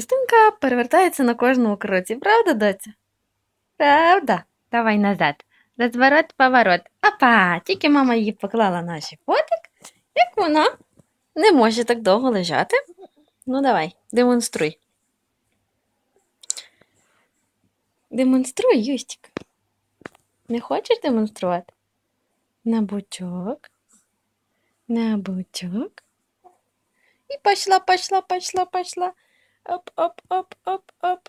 Істинка перевертається на кожному кроці, правда, доця? Правда. Давай назад. Розворот, поворот. Опа! Тільки мама її поклала на животик, як вона не може так довго лежати. Ну, давай, демонструй. Демонструй, Юстик. Не хочеш демонструвати? На бочок. На бочок. І пішла, пішла, пішла, пішла. Оп, оп, оп, оп, оп.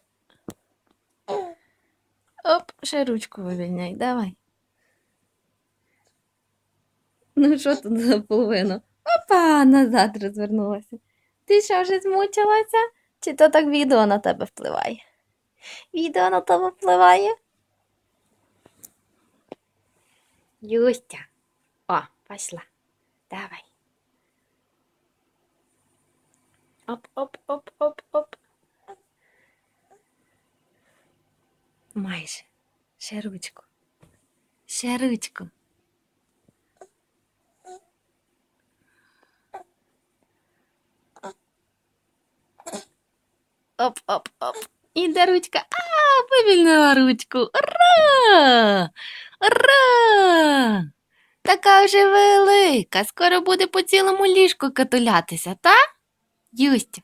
Оп, ще ручку вивільняй, давай. Ну, що тут за половину? Опа, назад розвернулася. Ти що вже змучилася? Чи то так відео на тебе впливає? Відео на тебе впливає? Юстя. О, пішла. Давай. Оп, оп, оп, оп, оп. Майже. Ще ручку. Ще ручку. Оп, оп, оп. Іде ручка. А, вивільнила ручку. Ура! Ура! Така вже велика. Скоро буде по цілому ліжку катулятися, та? Юстя.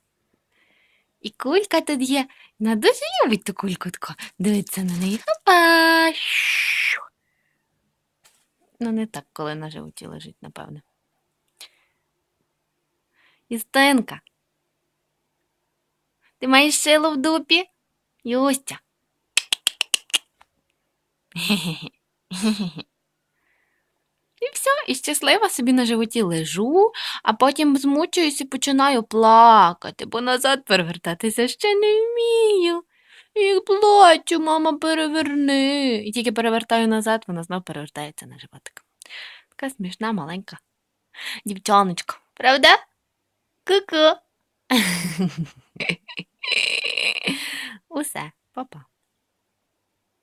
І кулька тут є. Вона дуже любить ту кульку тако. Дивиться на неї. Хопа. Щу. Ну, не так, коли на животі лежить, напевне. Істинка. Ти маєш силу в дупі? Юстя. Все, і щаслива собі на животі лежу, а потім змучуюсь і починаю плакати, бо назад перевертатися ще не вмію. І плачу, мама, переверни. І тільки перевертаю назад, вона знов перевертається на животик. Така смішна маленька дівчоночка. Правда? Ку-ку. Усе, папа.